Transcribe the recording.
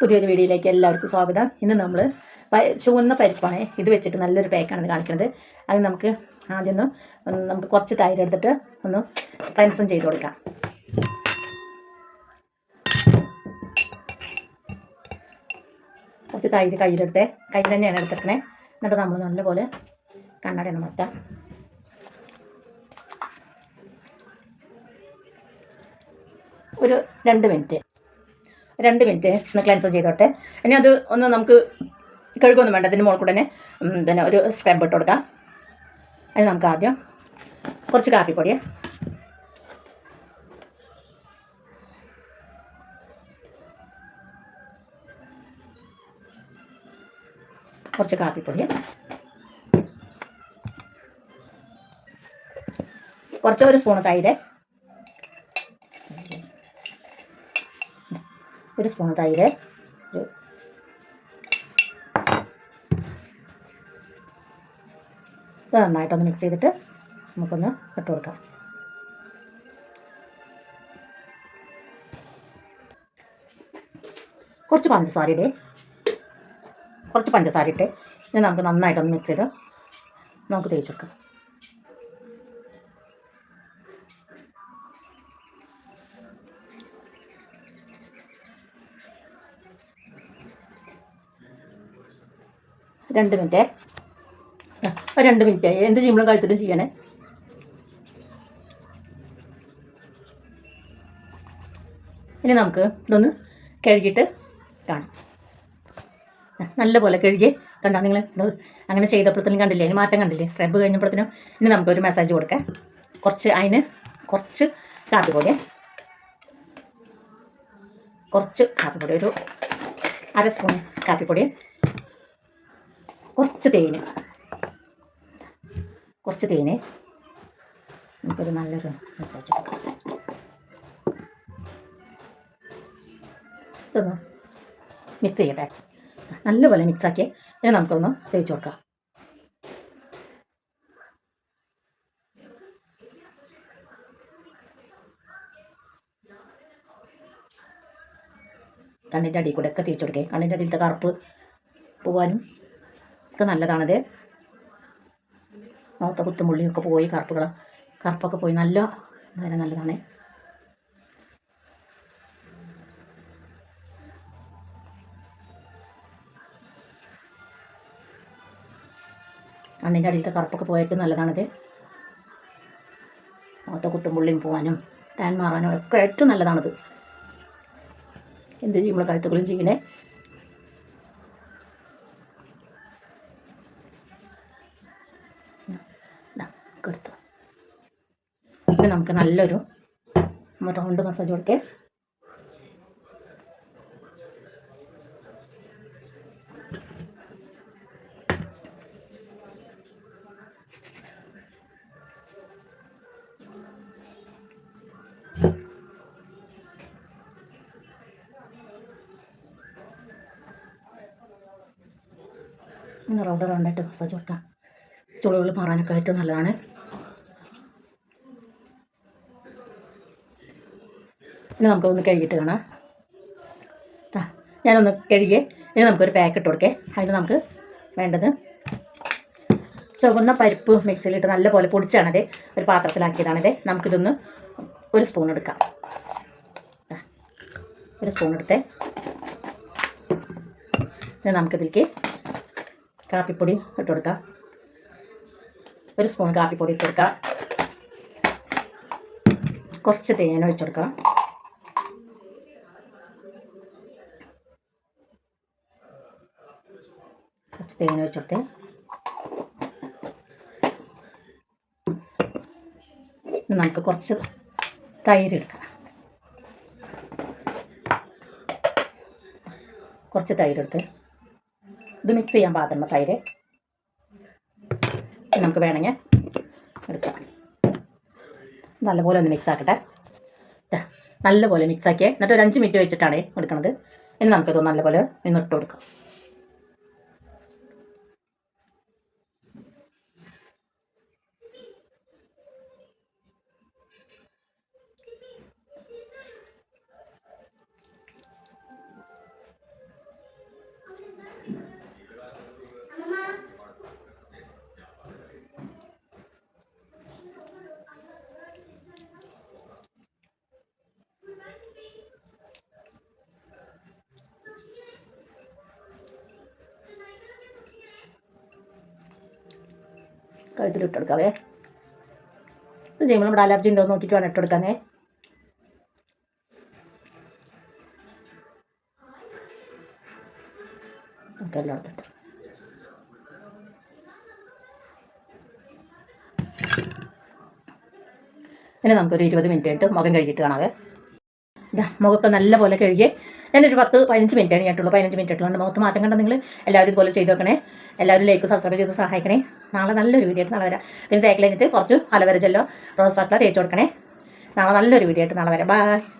പുതിയൊരു വീഡിയോയിലേക്ക് എല്ലാവർക്കും സ്വാഗതം. ഇന്ന് നമ്മൾ ചുവന്ന പരിപ്പാണ്. ഇത് വെച്ചിട്ട് നല്ലൊരു പാക്കാണ് കാണിക്കുന്നത് അത് നമുക്ക് ആദ്യം ഒന്ന് നമുക്ക് കുറച്ച് തൈര് എടുത്തിട്ട് ഒന്ന് ക്ലൻസും ചെയ്ത് കൊടുക്കാം. കുറച്ച് തൈര് കയ്യിലെടുത്തേ. കയ്യിൽ തന്നെയാണ് എടുത്തിരിക്കണേ. എന്നിട്ട് നമ്മൾ നല്ലപോലെ കണ്ണട ഒന്ന് മാറ്റാം. ഒരു രണ്ട് മിനിറ്റ്. രണ്ട് മിനിറ്റ് ഒന്ന് ക്ലെൻസർ ചെയ്തോട്ടെ. ഇനി അത് ഒന്ന് നമുക്ക് കഴുകൊന്നും വേണ്ട അതിന് മുകളിൽ കൂടെ തന്നെ പിന്നെ ഒരു സ്ക്രബ് ഇട്ട് കൊടുക്കാം. അതിന് നമുക്ക് ആദ്യം കുറച്ച് കാപ്പിപ്പൊടിയെ. കുറച്ച് കാപ്പിപ്പൊടി കുറച്ച് ഒരു സ്പൂൺ തൈര്. ഒരു സ്പൂൺ തൈര്. ഒരു ഇത് നന്നായിട്ടൊന്ന് മിക്സ് ചെയ്തിട്ട് നമുക്കൊന്ന് ഇട്ട് കൊടുക്കാം. കുറച്ച് പഞ്ചസാര ഇടേ. കുറച്ച് പഞ്ചസാര ഇട്ട് ഇനി നമുക്ക് നന്നായിട്ടൊന്ന് മിക്സ് ചെയ്ത് നമുക്ക് തേച്ച് രണ്ട് മിനിറ്റ്. രണ്ട് മിനിറ്റ്. എന്ത് ചെയ്യുമ്പോഴും കഴുത്തിട്ടും ചെയ്യണേ. ഇനി നമുക്ക് ഇതൊന്ന് കഴുകിയിട്ട് കാണാം. നല്ലപോലെ കഴുകി. കണ്ടാ? നിങ്ങൾ അങ്ങനെ ചെയ്തപ്പോഴത്തേനും കണ്ടില്ലേ? അതിന് മാറ്റം കണ്ടില്ലേ? സ്ക്രബ് കഴിഞ്ഞപ്പോഴത്തേനും ഇനി നമുക്കൊരു മസാജ് കൊടുക്കാം. കുറച്ച് അതിന് കുറച്ച് കാപ്പിപ്പൊടി കുറച്ച് കാപ്പിപ്പൊടി ഒരു അര സ്പൂൺ കാപ്പിപ്പൊടി കുറച്ച് തേന്. കുറച്ച് തേന്. നമുക്കൊരു നല്ലൊരു മസാജ് കൊടുക്കാം മിക്സ് ചെയ്യട്ടെ. നല്ലപോലെ മിക്സാക്കി ഇനി നമുക്കൊന്ന് തേച്ച് കൊടുക്കാം. കണ്ണിന്റെ അടിയിൽ കൂടെ ഒക്കെ തേച്ച് കൊടുക്കേ. കണ്ണിന്റെ അടിയിലത്തെ കറുപ്പ് പോവാനും ഒക്കെ നല്ലതാണത്. മൂത്ത കുത്തുമുള്ളിയൊക്കെ പോയി കറുപ്പുകൾ കറുപ്പൊക്കെ പോയി നല്ല വളരെ നല്ലതാണ്. കണ്ണിന്റെ അടിയിലത്തെ കറുപ്പൊക്കെ പോയിട്ട് നല്ലതാണത്. മുഖത്തെ കുത്തുമുള്ളിയും പോകാനും ടാൻ മാറാനും ഒക്കെ ഏറ്റവും നല്ലതാണത്. എന്ത് ചെയ്യുമ്പോൾ കഴുത്തുകളും ചെയ്യണേ നമുക്ക് നല്ലൊരു റൗണ്ട് മസാജ് കൊടുക്കേ. റൗണ്ട് റൗണ്ടായിട്ട് മസാജ് കൊടുക്കാം. ചുളിവുകൾ മാറാനൊക്കെ ഏറ്റവും നല്ലതാണ്. ഇനി നമുക്കൊന്ന് കഴുകിയിട്ട് കാണാം. ആ ഞാനൊന്ന് കഴുകിയേ ഇനി നമുക്കൊരു പാക്കറ്റ് കൊടുക്കേ. അതിന് നമുക്ക് വേണ്ടത് ചുവന്ന പരിപ്പ് മിക്സിയിലിട്ട് നല്ലപോലെ പൊടിച്ചാണത് ഒരു പാത്രത്തിലാക്കിയതാണതേ നമുക്കിതൊന്ന് ഒരു സ്പൂൺ എടുക്കാം. ഒരു സ്പൂൺ എടുത്തേ. ഇനി നമുക്കിതിലേക്ക് കാപ്പിപ്പൊടി ഇട്ട് കൊടുക്കാം. ഒരു സ്പൂൺ കാപ്പിപ്പൊടി ഇട്ട് കൊടുക്കാം. കുറച്ച് തേൻ ഒഴിച്ച് കുറച്ച് തേൻ വെച്ചിട്ട്. നമുക്ക് കുറച്ച് തൈര് എടുക്കാം. കുറച്ച് തൈര് എടുത്ത് ഇത് മിക്സ് ചെയ്യാൻ പാകത്തിന് തൈര് നമുക്ക് വേണമെങ്കിൽ എടുക്കാം. നല്ലപോലെ ഒന്ന് മിക്സ് ആക്കട്ടെ. നല്ലപോലെ മിക്സ് ആക്കിയേ. എന്നിട്ട് ഒരു അഞ്ച് മിനിറ്റ് വെച്ചിട്ടാണ് എടുക്കുന്നത് ഇനി നമുക്കിത് നല്ലപോലെ ഒന്ന് ഇട്ട് കൊടുക്കാം. കഴുത്തിൽ ഇട്ട് കൊടുക്കാവേ. ഇത് ചെയ്യുമ്പോൾ നമ്മുടെ അലർജി ഉണ്ടോ എന്ന് നോക്കിയിട്ട് വേണം ഇട്ട് കൊടുക്കാനേ. നമുക്ക് എല്ലായിടത്തും ഇട്ട്. ഇനി നമുക്കൊരു ഇരുപത് മിനിറ്റ് ആയിട്ട് മുഖം കഴുകിയിട്ട് കാണാവേ. മുഖമൊക്കെ നല്ല പോലെ കഴുകി. ഞാനൊരു പത്ത് പതിനഞ്ച് മിനിറ്റ് കഴിഞ്ഞിട്ടുള്ളൂ പതിനഞ്ച് മിനിറ്റ് ആയിട്ടുള്ളൂ മുഖത്ത് മാറ്റം കണ്ട നിങ്ങൾ എല്ലാവരും ഇതുപോലെ ചെയ്ത് വെക്കണേ എല്ലാവരും ലൈക്ക് സബ്സ്ക്രൈബ് ചെയ്ത് സഹായിക്കണേ. നാളെ നല്ലൊരു വീഡിയോ ആയിട്ട് നാളെ വരാം. പിന്നെ തേക്കിൽ കുറച്ച് അലവര ജെല്ലോ റോസ് വാട്ടർ തേച്ച് കൊടുക്കണേ. നാളെ നല്ലൊരു വീഡിയോ ആയിട്ട് നാളെ വരാം. ബൈ